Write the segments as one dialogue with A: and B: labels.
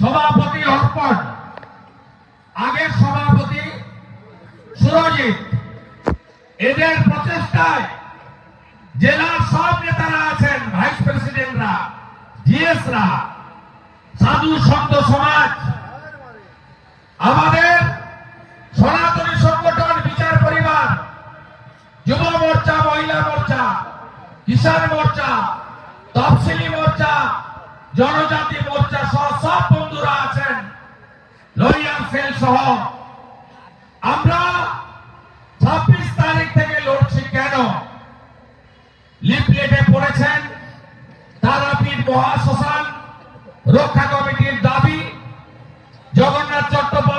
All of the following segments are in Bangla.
A: সভাপতি অর্পণ, আগের সভাপতি সুরজিৎ। এদের প্রচেষ্টায় জেলার সব নেতারা আছেন, ভাইস প্রেসিডেন্টরা জিএসরা সাধু সন্ত সমাজ। আমাদের সনাতনী সংগঠন, বিচার পরিবার, যুব মোর্চা, মহিলা মোর্চা, কিষাণ মোর্চা, তফসিলি মোর্চা, জনজাতি মোর্চা সহ সব বন্ধুরা আছেন লরিয়াল সেল সহ। আমরা ছাব্বিশ তারিখ থেকে লড়ছি কেন? লিফলেটে পড়েছেন তারাপীঠ মহাশ্মশান রক্ষা কমিটির দাবি, জগন্নাথ চট্টোপাধ্যায়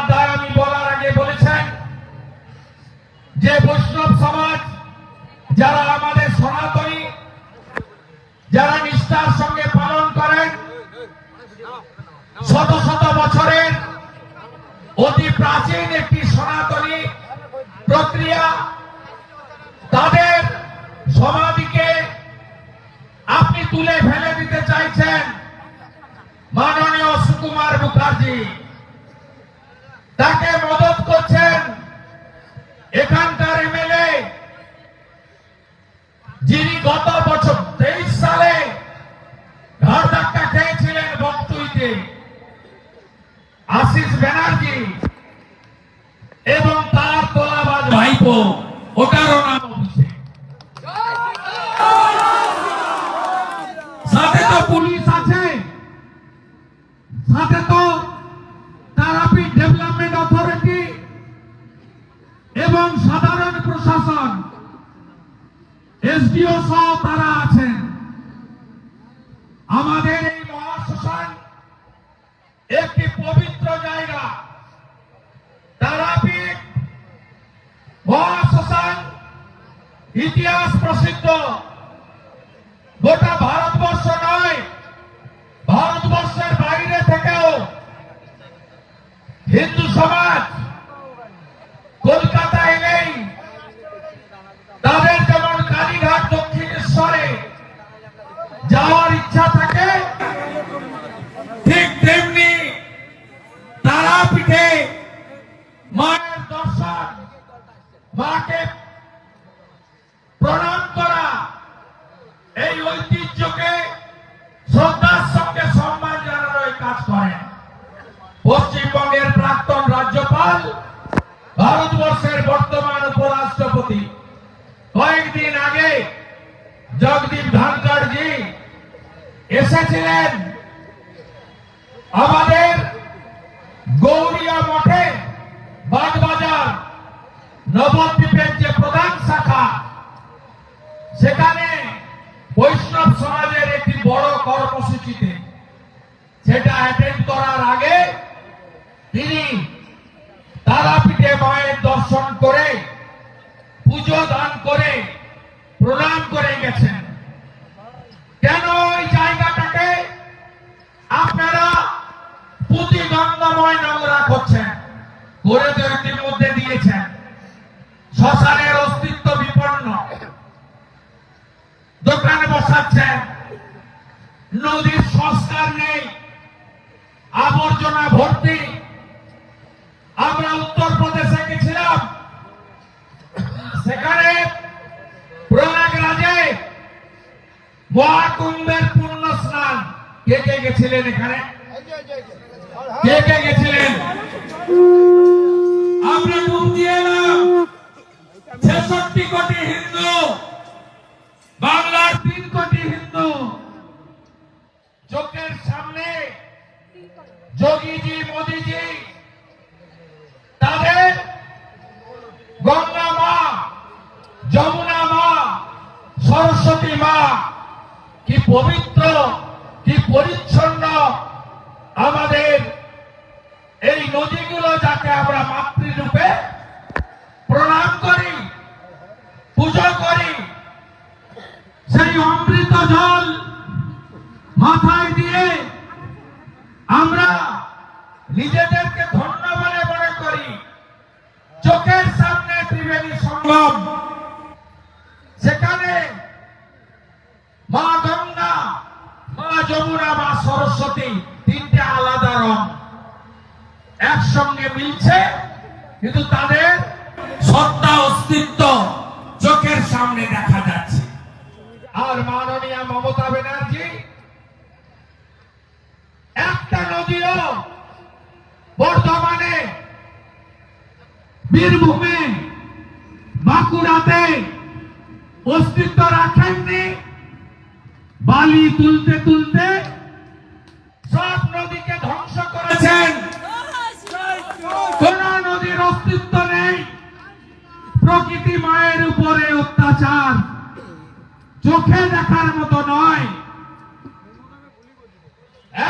A: শত শত বছরের অতি প্রাচীন একটি সনাতনী প্রক্রিয়া তাদের সমাধিকে আপনি তুলে ফেলে দিতে চাইছেন মাননীয় সুকুমার মুখার্জি। তাকে মদত করছেন এখানকার এমএলএ যিনি গত ব্যানার্জি এবং তার তোলাবাজ ভাইপো ওটারও নাম অভিষেক সাথে তো পুলিশ আছে। সাথে তো তারাপীঠ ডেভেলপমেন্ট অথরিটি এবং সাধারণ প্রশাসন। এসডিও সহ তারা আছেন আমাদের এই মহাশ্মশান একটি পবিত্র জায়গা তারাপীঠ মহাশ্মশান ইতিহাস প্রসিদ্ধ। গোটা ভারতবর্ষ নয়, ভারতবর্ষের বাইরে থেকেও হিন্দু সমাজ কলকাতা এলেই তাদের যেমন কালীঘাট দক্ষিণেশ্বরে যাওয়ার ইচ্ছা থাকে, ঠিক তেমনি তারাপীঠে মায়ের দর্শন, মাকে পশ্চিমবঙ্গের প্রাক্তন রাজ্যপাল, ভারতবর্ষের বর্তমান উপরাষ্ট্রপতি। কয়েকদিন আগে জগদীপ ধনকড়জি এসেছিলেন আমাদের গৌরিয়া মঠে, বাগবাজার নবদ্বীপের যে প্রধান শাখা। সেখানে বৈষ্ণব সমাজের একটি বড় কর্মসূচিতে, সেটা অ্যাটেন্ড করার আগে তিনি তারাপীঠে মায়ের দর্শন করে, পুজো দান করে, প্রণাম করে গেছেন। কেন ওই জায়গাটাকে আপনারা পুঁতি গঙ্গাময় নোংরা করছেন? করে তো ইতিমধ্যে দিয়েছেন। শ্মশানের পূর্ণ স্নান কে কে গেছিলেন এখানে? কে কে গেছিলেন? আমরা ডুব দিয়ে ছেষট্টি কোটি হিন্দু। বাংলার তিন কোটি হিন্দু। চোখের সামনে যোগীজি, মোদিজি, তাদের গঙ্গা মা, যমুনা মা, সরস্বতী মা পবিত্র কি পরিচ্ছন্ন আমাদের এই নদীগুলো যাকে আমরা মাতৃরূপে প্রণাম করি, পুজো করি। সেই অমৃত জল মাথায় দিয়ে আমরা নিজেদেরকে ধন্য বলে মনে করি। চোখের সামনে ত্রিবেণী সঙ্গম মা সরস্বতী, তিনটে আলাদা রং। একসঙ্গে মিলছে, কিন্তু তাদের সত্তা অস্তিত্ব চোখের সামনে দেখা যাচ্ছে। আর মাননীয় মমতা ব্যানার্জি, একটা নদীও বর্তমানে বীরভূমে, বাঁকুড়াতে অস্তিত্ব রাখেননি। বালি তুলতে তুলতে নদীকে ধ্বংস করেছেন। কোন নদীর অস্তিত্ব নেই। প্রকৃতি মায়ের উপরে অত্যাচার। চোখে দেখার মতো নয়।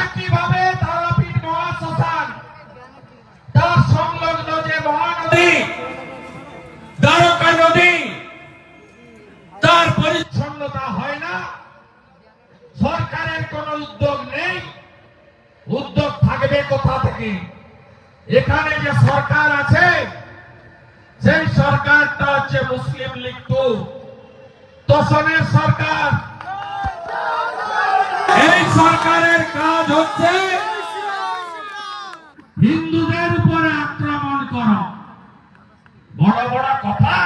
A: একইভাবে তারাপীঠ মহাশ্মশান তার সংলগ্ন যে মহানদী থেকে। এখানে যে সরকার আছে সেই সরকারটা হচ্ছে মুসলিম লীগ সরকার। এই সরকারের কাজ হচ্ছে হিন্দুদের উপরে আক্রমণ করা। বড় বড় কথা।